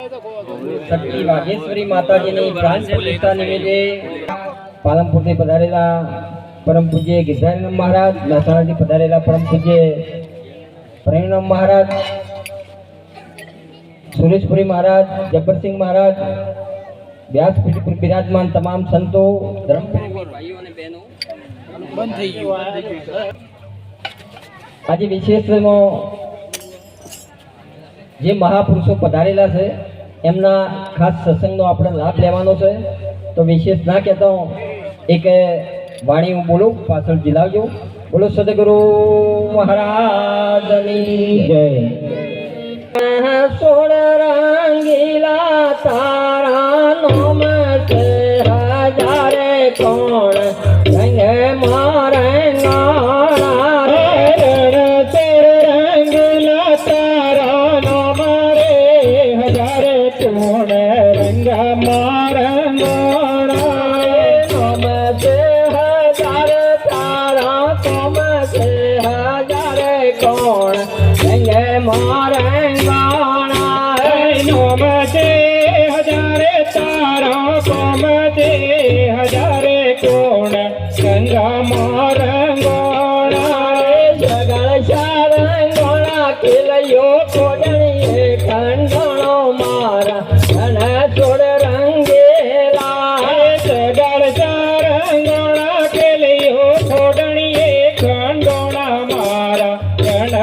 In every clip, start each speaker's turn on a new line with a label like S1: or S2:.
S1: સતી વાઘેશ્વરી માતાજીની પ્રાણ પ્રતિષ્ઠા નિમિત્તે પાલનપુરથી પધારેલા પરમ પૂજ્ય ગિરધારીનાથ મહારાજ મહેસાણાથી પધારેલા પરમ પૂજ્ય પરિણામ મહારાજ, સુરેશપુરી મહારાજ જબ્બરસિંહ મહારાજ, વ્યાસપીઠ પર બિરાજમાન તમામ સંતો આજે વિશેષમાં જે મહાપુરુષો પધારેલા છે એમના ખાસ સત્સંગનો આપણે લાભ લેવાનો છે. તો વિશેષ ના કહેતો એક વાણી હું બોલું, પાછળ જિલાવજો. બોલો સદગુરુ મહારાજની જય. સોળ રંગીલા તારા નોમ હજારે કોણ રંગે મારે કેલયો કોડણીએ ખંડણો મારા અને છોડ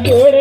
S1: જણ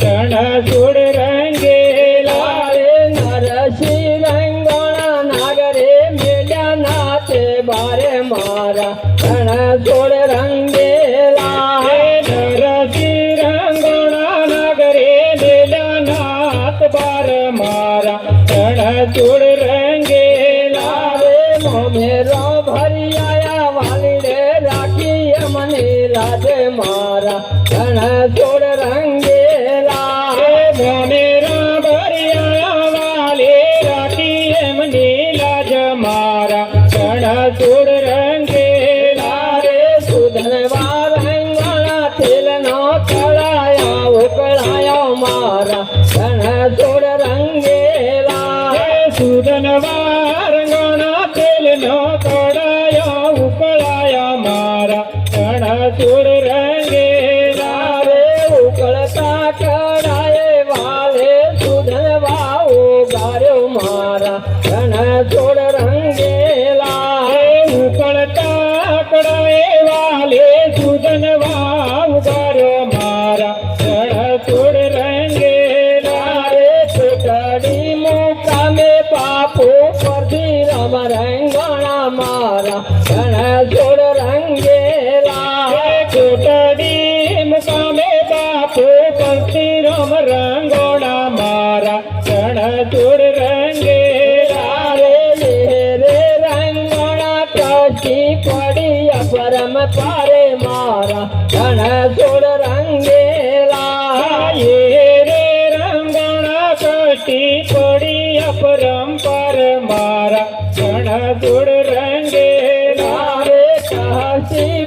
S1: ચણ છોડ રંગેલા રે નરસિંહ રંગણા નાગરે મેલ્યા નાચે બારે મારા. ચણ છોડ રંગેલા નરસિંહ રંગણા નાગરે મેલ્યા નાથ બાર મારા. ચણ છોડ રંગેલા રે મોમેરો ભરી આયા વાલી રે રાખી મને લાજે મારા. ઘણા છોડ રંગેલા રે સુધનવા રંગણા તેલનો કળાયા ઉકળાયો મારા છોડ રંગેલા સુધનવા રંગણા તેલનો કળાયા ઉકળાયા મારા છોડ રંગેલા રે ઉકળતા કળાએ વાલે સુધનવા ઉગાર્યો મારા ઘણા અપરમ પારે મારા ધણ છોડ રંગેલા રે રંગણા કટી પડી અપરંપર મારા ધણ છોડ રંગેલા રે. કાશી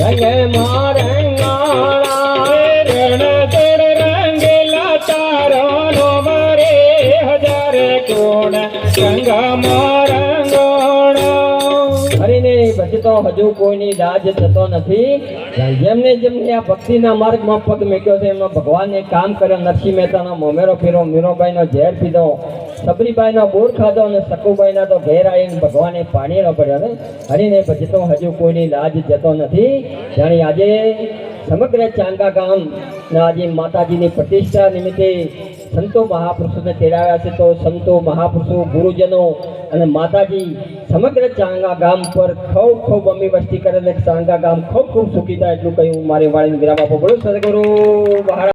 S1: રંગે મારંગાણા
S2: રણ હજારે કોણ સંગમાં રંગોણો.
S1: હરીને ભજતો હજુ કોઈની દાજ થતો નથી. જેમને જેમને આ ભક્તિના માર્ગમાં પગ મૂક્યો છે એમનો ભગવાને કામ કર્યો, નરસિંહ મહેતાનો મોમેરો ફેરો, મીરોબાઈનો ઝેર પીધો. સબરીબાઈનો બોર ખાધો અને સકુબાઈના તો ઘેર આવીને ભગવાને પાણીનો પડ્યો હરીને ભજતો હજુ કોઈની લાજ જતો નથી. જાણી આજે સમગ્ર ચાંગા ગામ આજે માતાજીની પ્રતિષ્ઠા નિમિત્તે સંતો મહાપુરુષોને તેડાવ્યા છે. તો સંતો મહાપુરુષો, ગુરુજનો અને માતાજી સમગ્ર ચાંગા ગામ પર ખૂબ ખૂબ અમી વસ્તી કરે ને ચાંગા ગામ ખૂબ ખૂબ સુખી થાય એટલું કહ્યું મારી વાળીને વિરામ આપો. બોલો સદગુરુ મહારાજ.